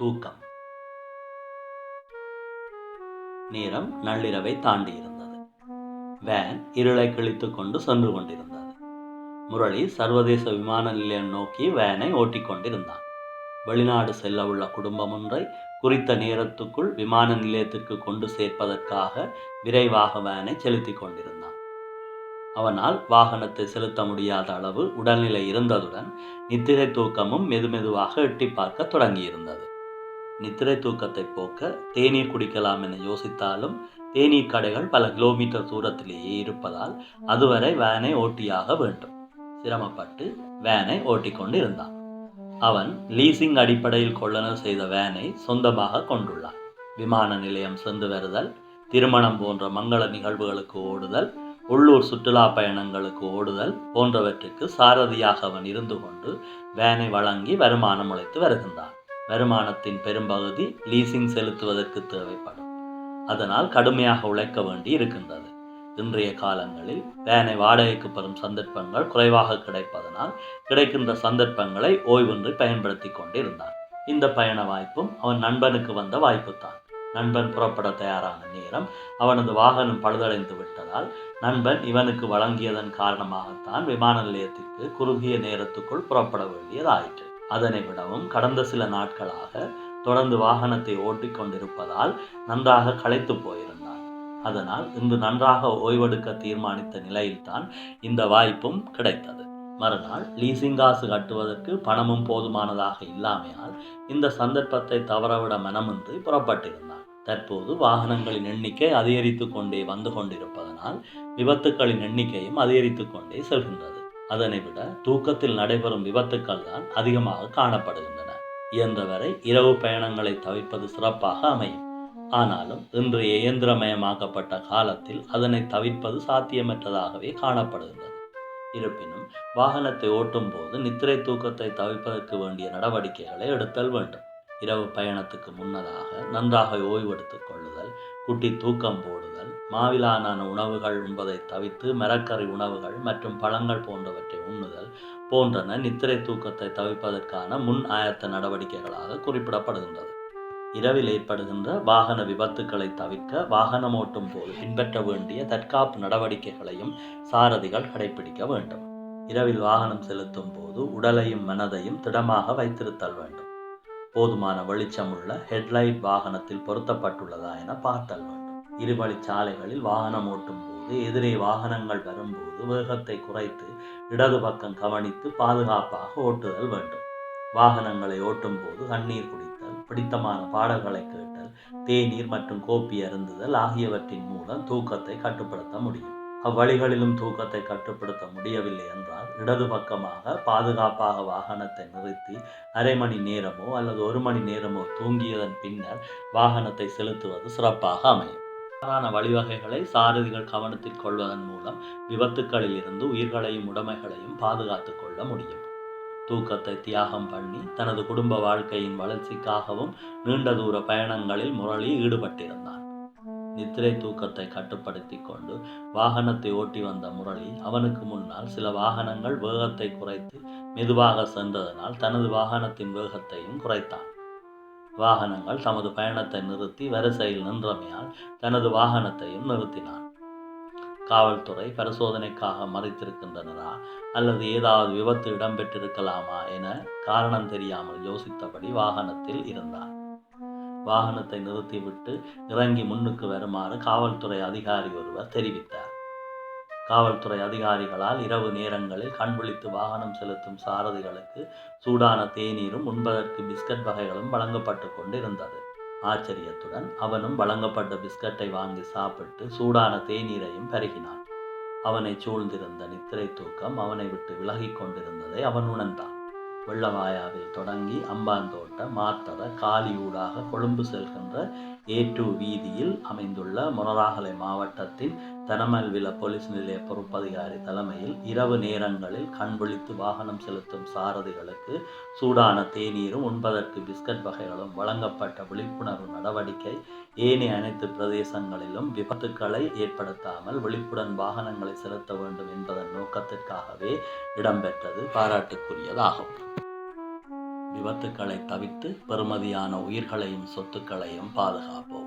தூக்கம். நேரம் நள்ளிரவை தாண்டி இருந்தது வேன் இருளை கிழித்துக் கொண்டு சென்று கொண்டிருந்தது. முரளி சர்வதேச விமான நிலையம் நோக்கி வேனை ஓட்டிக்கொண்டிருந்தான் வெளிநாடு செல்ல உள்ள குடும்பம் ஒன்றை குறித்த நேரத்துக்குள் விமான நிலையத்திற்கு கொண்டு சேர்ப்பதற்காக விரைவாக வேனை செலுத்திக் கொண்டிருந்தான். அவனால் வாகனத்தை செலுத்த முடியாத அளவு உடல்நிலை இருந்ததுடன் நித்திரை தூக்கமும் மெதுமெதுவாக எட்டி பார்க்க தொடங்கியிருந்தது. நித்திரை தூக்கத்தை போக்க தேநீர் குடிக்கலாம் என யோசித்தாலும் தேநீர் கடைகள் பல கிலோமீட்டர் தூரத்திலேயே இருப்பதால் அதுவரை வேனை ஓட்டியாக வேண்டும். சிரமப்பட்டு வேனை ஓட்டிக்கொண்டு இருந்தான் அவன் லீசிங் அடிப்படையில் கொள்ளனர் செய்த வேனை சொந்தமாக கொண்டுள்ளான். விமான நிலையம் சென்று வருதல் திருமணம் போன்ற மங்கள நிகழ்வுகளுக்கு ஓடுதல் உள்ளூர் சுற்றுலா பயணங்களுக்கு ஓடுதல் போன்றவற்றுக்கு சாரதியாக அவன் இருந்து கொண்டு வேனை வழங்கி வருமானம் உழைத்து வருகின்றான். வருமானத்தின் பெரும்பகுதி லீசிங் செலுத்துவதற்கு தேவைப்படும். அதனால் கடுமையாக உழைக்க வேண்டி இருக்கின்றது. இன்றைய காலங்களில் வேனை வாடகைக்கு பெறும் சந்தர்ப்பங்கள் குறைவாக கிடைப்பதனால் கிடைக்கின்ற சந்தர்ப்பங்களை ஓய்வின்றி பயன்படுத்தி கொண்டிருந்தான். இந்த பயண வாய்ப்பும் அவன் நண்பனுக்கு வந்த வாய்ப்பு தான் நண்பன் புறப்பட தயாரான நேரம் அவனது வாகனம் பழுதடைந்து விட்டதால் நண்பன் இவனுக்கு வழங்கியதன் காரணமாகத்தான் விமான நிலையத்திற்கு குறுகிய நேரத்துக்குள் புறப்பட வேண்டியதாயிற்று. அதனை விடவும் கடந்த சில நாட்களாக தொடர்ந்து வாகனத்தை ஓட்டிக் கொண்டிருப்பதால் நன்றாக களைத்து போயிருந்தார் அதனால் இன்று நன்றாக ஓய்வெடுக்க தீர்மானித்த நிலையில்தான் இந்த வாய்ப்பும் கிடைத்தது. மறுநாள் லீசிங் காசு கட்டுவதற்கு பணமும் போதுமானதாக இல்லாமையால் இந்த சந்தர்ப்பத்தை தவறவிட மனமின்றி புறப்பட்டிருந்தான். தற்போது வாகனங்களின் எண்ணிக்கை அதிகரித்து கொண்டே வந்து கொண்டிருப்பதனால் விபத்துக்களின் எண்ணிக்கையும் அதிகரித்து கொண்டே செல்கின்றது. அதனை விட தூக்கத்தில் நடைபெறும் விபத்துக்கள் தான் அதிகமாக காணப்படுகின்றன. இயன்றவரை இரவு பயணங்களை தவிர்ப்பது சிறப்பாக அமையும். ஆனாலும் இன்று இயந்திரமயமாக்கப்பட்ட காலத்தில் அதனை தவிர்ப்பது சாத்தியமற்றதாகவே காணப்படுகின்றது. இருப்பினும் வாகனத்தை ஓட்டும் போது நித்திரை தூக்கத்தை தவிர்ப்பதற்கு வேண்டிய நடவடிக்கைகளை எடுத்தல் வேண்டும். இரவு பயணத்துக்கு முன்னதாக நன்றாக ஓய்வெடுத்துக் கொள்ளுதல் குட்டி தூக்கம் போடுதல் மாவிலான உணவுகள் உண்பதை தவிர்த்து மரக்கறி உணவுகள் மற்றும் பழங்கள் போன்றவற்றை உண்ணுதல் போன்றன நித்திரை தூக்கத்தை தவிர்ப்பதற்கான முன் ஆயத்த நடவடிக்கைகளாக குறிப்பிடப்படுகின்றது. இரவில் ஏற்படுகின்ற வாகன விபத்துக்களை தவிர்க்க வாகனம் ஓட்டும் போது பின்பற்ற வேண்டிய தற்காப்பு நடவடிக்கைகளையும் சாரதிகள் கடைபிடிக்க வேண்டும். இரவில் வாகனம் செலுத்தும் போது உடலையும் மனதையும் திடமாக வைத்திருத்தல் வேண்டும். போதுமான வெளிச்சமுள்ள ஹெட்லைட் வாகனத்தில் பொருத்தப்பட்டுள்ளதா என பார்த்தல் வேண்டும். இருவழி சாலைகளில் வாகனம் ஓட்டும் போது எதிரே வாகனங்கள் வரும்போது வேகத்தை குறைத்து இடது பக்கம் கவனித்து பாதுகாப்பாக ஓட்டுதல் வேண்டும். வாகனங்களை ஓட்டும் போது கண்ணீர் குடித்தல் பிடித்தமான பாடல்களை கேட்டல் தேநீர் மற்றும் கோப்பி அருந்துதல் ஆகியவற்றின் மூலம் தூக்கத்தை கட்டுப்படுத்த முடியும். அவ்வழிகளிலும் தூக்கத்தை கட்டுப்படுத்த முடியவில்லை என்றால் இடது பக்கமாக பாதுகாப்பாக வாகனத்தை நிறுத்தி அரை மணி நேரமோ அல்லது ஒரு மணி நேரமோ தூங்கியதன் பின்னர் வாகனத்தை செலுத்துவது சிறப்பாக அமையும். தவறான வழிவகைகளை சாரதிகள் கவனத்தில் கொள்வதன் மூலம் விபத்துக்களில் இருந்து உயிர்களையும் உடைமைகளையும் பாதுகாத்துக் கொள்ள முடியும். தூக்கத்தை தியாகம் பண்ணி தனது குடும்ப வாழ்க்கையின் வளர்ச்சிக்காகவும் நீண்ட தூர பயணங்களில் முரளி ஈடுபட்டிருந்தான். நித்திரை தூக்கத்தை கட்டுப்படுத்தி கொண்டு வாகனத்தை ஓட்டி வந்த முரளி அவனுக்கு முன்னால் சில வாகனங்கள் வேகத்தை குறைத்து மெதுவாக சென்றதனால் தனது வாகனத்தின் வேகத்தையும் குறைத்தான். வாகனங்கள் தமது பயணத்தை நிறுத்தி வரிசையில் நின்றமையால் தனது வாகனத்தையும் நிறுத்தினான். காவல்துறை பரிசோதனைக்காக மறைத்திருக்கின்றனரா? அல்லது ஏதாவது விபத்து இடம்பெற்றிருக்கலாமா என காரணம் தெரியாமல் யோசித்தபடி வாகனத்தில் இருந்தார் வாகனத்தை நிறுத்திவிட்டு இறங்கி முன்னுக்கு வருமாறு காவல்துறை அதிகாரி ஒருவர் தெரிவித்தார். காவல்துறை அதிகாரிகளால் இரவு நேரங்களில் கண்விழித்து வாகனம் செலுத்தும் சாரதிகளுக்கு சூடான தேநீரும் உண்பதற்கு பிஸ்கட் வகைகளும் வழங்கப்பட்டு கொண்டிருந்தது. ஆச்சரியத்துடன் அவனும் வழங்கப்பட்ட பிஸ்கட்டை வாங்கி சாப்பிட்டு சூடான தேநீரையும் பருகினான். அவனை சூழ்ந்திருந்த நித்திரை தூக்கம் அவனை விட்டு விலகி கொண்டிருந்ததை அவன் உணர்ந்தான். வெள்ளவாயாவில் தொடங்கி அம்பாந்தோட்ட மாத்தர காலியூடாக கொழும்பு செல்கின்ற ஏ டூ வீதியில் அமைந்துள்ள மொனராகலை மாவட்டத்தின் தனமல்வில போலீஸ் நிலைய பொறுப்பதிகாரி தலைமையில் இரவு நேரங்களில் கண்விழித்து வாகனம் செலுத்தும் சாரதிகளுக்கு சூடான தேநீரும் உண்பதற்கு பிஸ்கட் வகைகளும் வழங்கப்பட்ட விழிப்புணர்வு நடவடிக்கை ஏனைய அனைத்து பிரதேசங்களிலும் விபத்துக்களை ஏற்படுத்தாமல் விழிப்புடன் வாகனங்களை செலுத்த வேண்டும் என்பதன் நோக்கத்திற்காகவே இடம்பெற்றது பாராட்டுக்குரியதாகும். விபத்துக்களை தவிர்த்து பெறுமதியான உயிர்களையும் சொத்துக்களையும் பாதுகாப்போம்.